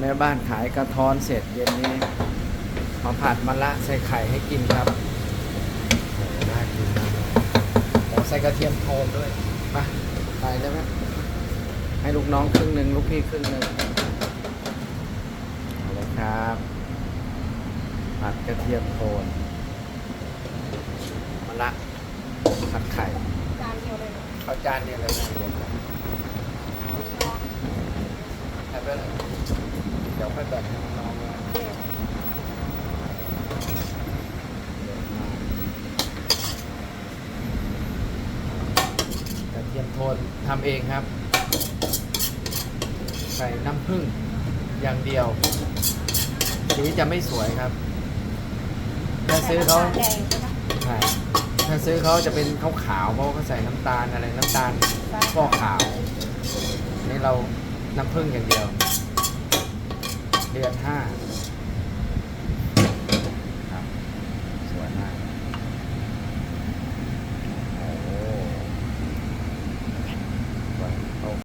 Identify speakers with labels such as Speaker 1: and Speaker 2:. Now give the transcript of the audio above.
Speaker 1: แม่บ้านขายกระท้อนเสร็จเย็นนี้มาผัดมะละใส่ไข่ให้กินครับโอ้โหน่ากินมากโอ้ใส่กระเทียมโทนด้วยมาใส่ได้ไหมให้ลูกน้องครึ่งหนึ่งลูกพี่ครึ่งหนึ่งเอาเลยครับ ผัดกระเทียมโทนมะละผัดไข่
Speaker 2: จานเดียวเลยนะ
Speaker 1: เอาจานเดียวเลยนะรวมกันแอบไป เดี๋ยวค่อยแบ่งให้น้องๆนะ
Speaker 2: เทีย
Speaker 1: กระเทียมโทนทำเองครับ ใส่น้ำผึ้งอย่างเดียว สีจะไม่สวยครับ ถ้าซื้อเขา
Speaker 2: ใช่
Speaker 1: ถ้าซื้อเขาจะเป็นขาวขาวเพราะเขาใส่น้ำตาลอะไรน้ำตาลฟอกขาว นี่เราน้ำผึ้งอย่างเดียว ดือนห้า